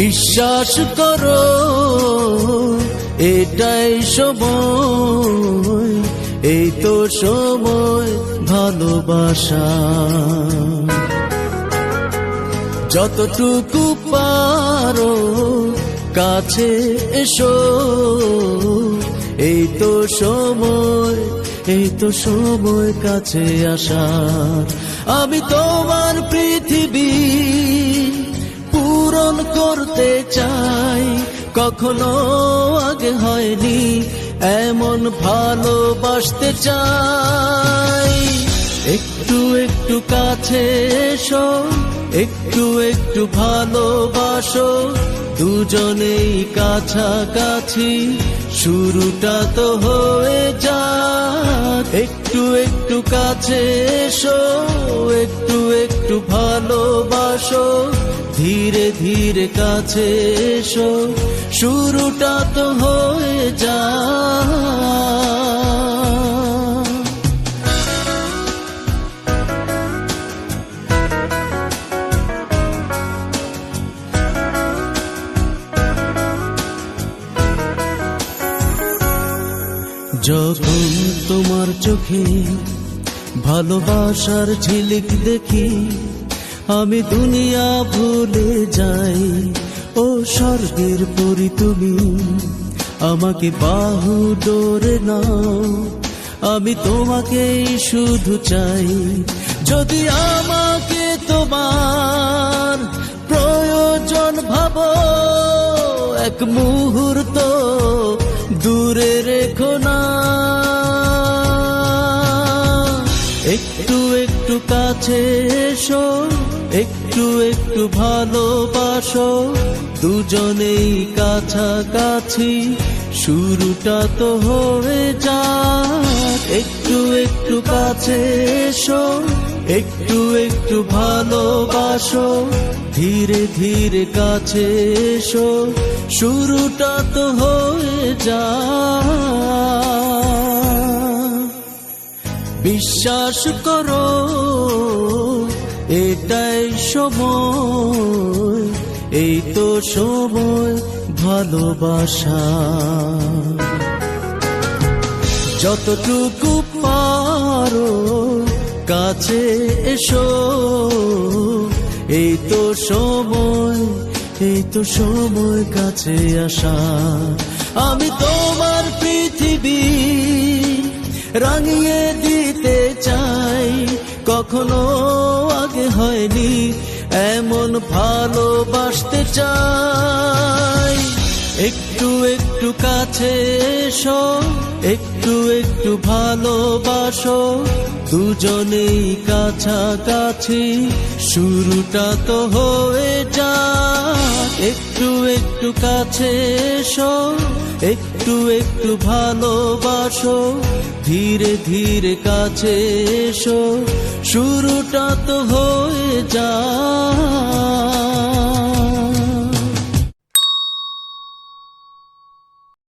বিশ্বাস করো, এটাই সময়, এই তো সময় ভালোবাসা। যতটুকু পারো, কাছে এসো, এই তো সময়, এই তো সময় কাছে আসার। আমি তোমার পৃথিবী পূরণ করতে চাই। কখনো আগে হয়নি এমন ভালোবাসতে চাই। একটু কাছে এসো, একটু একটু ভালোবাসো। দুজনেই কাছাকাছি, শুরুটা তো হয়ে যাক। একটু একটু কাছে এসো, একটু একটু ভালোবাসো। ধীরে ধীরে কাছে এসো, শুরুটা তো হয়ে যাক। যখন তোমার চোখে ভালোবাসার ঝিলিক দেখি, আমি দুনিয়া ভুলে যাই। ও স্বর্গের পরি তুমি, আমাকে বাহু ডোরে নাও। আমি তোমাকেই শুধু চাই। যদি আমাকে তোমার প্রয়োজন ভাবো, এক মুহূর্ত দূরে রেখো না। একটু একটু কাছে এসো, একটু একটু ভালোবাসো। দুজনেই কাছাকাছি, শুরুটা তো হয়ে যাক। একটু একটু কাছে এসো, একটু একটু ভালোবাসো। ধীরে ধীরে কাছে এসো। শুরুটা তো হয়ে যা। বিশ্বাস করো, এটাই সময়, এই তো সময় ভালোবাসা। যতটুকু পারো, কাছে এসো, এই তো সময় এই তো সময় কাছে আসা। আমি তোমার পৃথিবী রাঙিয়ে দিতে চাই। কখনো আগে হয়নি এমন ভালোবাসতে চাই। একটু একটু কাছে এসো। একটু একটু ভালোবাসো, দুজনেই কাছাকাছি, শুরুটা তো হয়ে যা একটু একটু কাছে এসো, একটু একটু ভালোবাসো, ধীরে ধীরে কাছে এসো, শুরুটা তো হয়ে যাক।